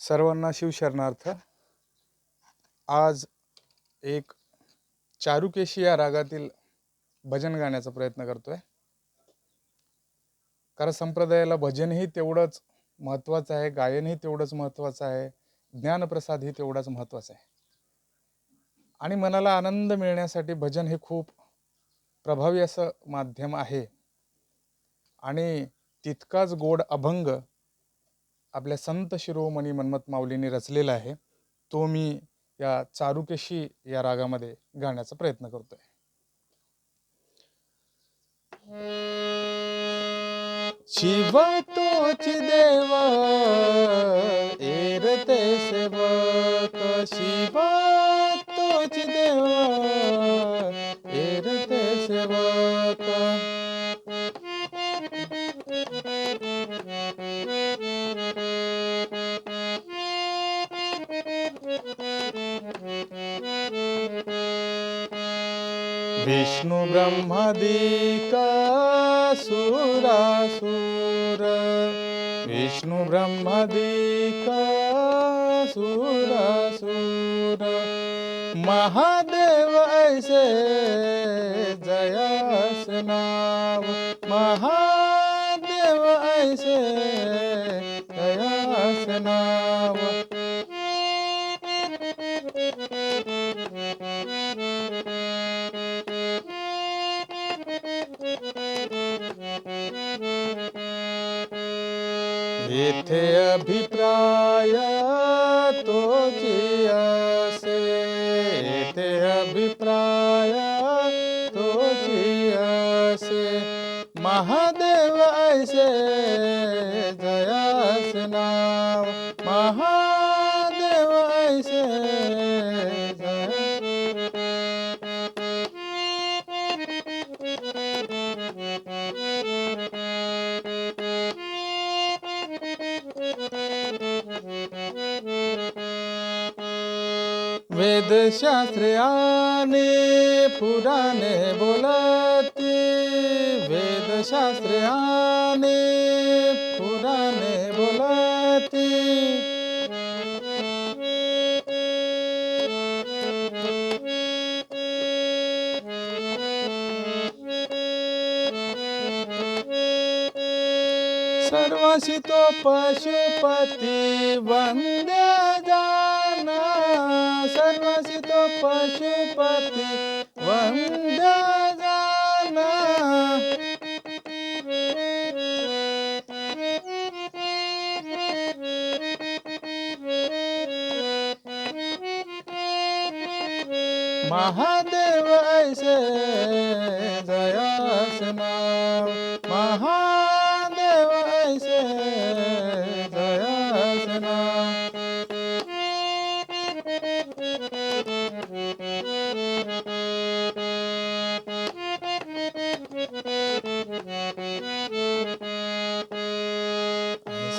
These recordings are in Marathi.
सर्वांना शिवशरणार्थ. आज एक चारुकेशी या रागातील भजन गाण्याचा प्रयत्न करतोय. कारण संप्रदायाला भजनही तेवढंच महत्त्वाचं आहे गायनही तेवढंच महत्त्वाचं आहे ज्ञानप्रसादही तेवढाच महत्त्वाचा आहे. आणि मनाला आनंद मिळण्यासाठी भजन हे खूप प्रभावी असं माध्यम आहे. आणि तितकाच गोड अभंग आपल्या संत शिरोमणी मन्मथ माऊलींनी रचलेला आहे तो मी या चारुकेशी या रागामध्ये गाण्याचा प्रयत्न करतोय. शिव तोच देव एरते सेवक. शिव तोच देव एरते सेवक. विष्णु ब्रह्मादिक सुरासुर विष्णु ब्रह्मादिक सुरासुर महादेव ऐसे जयास नाव महादेव ऐसे जयास येथे अभिप्राय तोची असे येथे अभिप्राय तोची असे महादेव ऐसे वेदशास्त्रे आणि पुराणे बोलते. वेदशास्त्रे आणि पुराणे बोलते. सर्वशी तो पशुपती वंद्य महादेव ऐसे दयास नाव महादेव ऐसे दयास नाव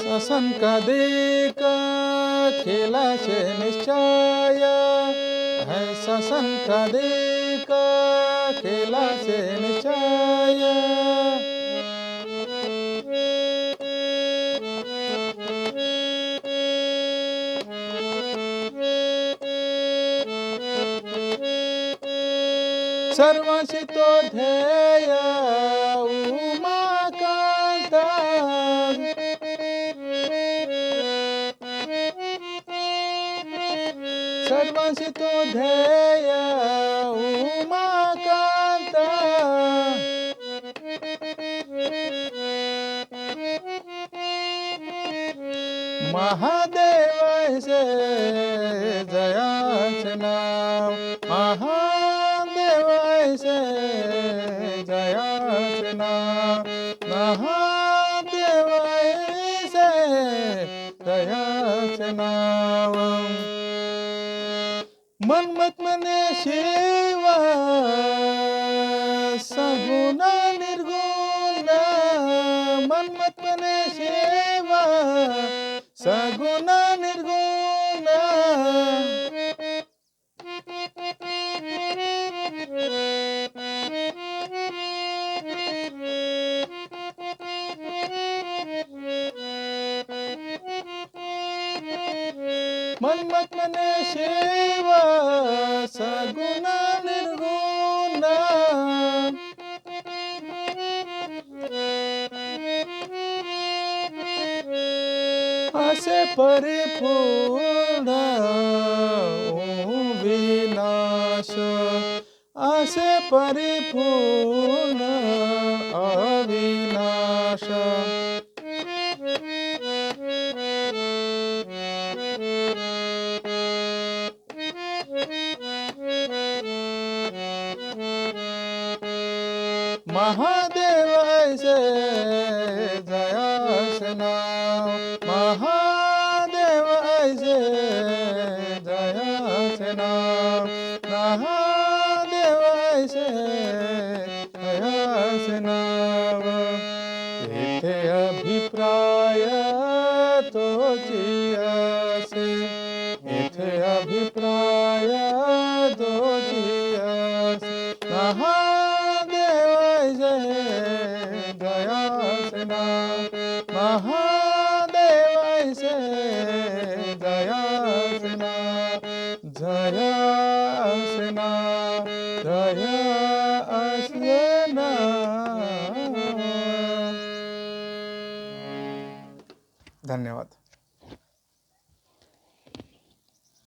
ससन का देक खेला से निश्चय। है ससन का खेला से निश्चय। सर्वांशी तो ध्येय सर्वांशी ध्येय उमाकांत. महादेव ऐसे जयाच नाव महादेव ऐसे नाव महादेव से जयाच नाव ಮನ್ಮತ್ಮನೆ ಶಿವ ಸಗುಣ ನಿರ್ಗುಣ ಮನ್ಮತ್ಮನೆ ಶಿವ ಸಗುಣ ನಿರ್ಗುಣ ಮನ್ಮತ್ಮನೆ Shiva saguna nirguna. Ase paripurna om vinash paripurna avinasha विनाश असे परिपूर्ण अविनाश महादेव ऐसे जयास नाव महादेव ऐसे जयास नाव महादेव ऐसे जयास नाव येथे अभिप्राय जयासना जयासना धन्यवाद.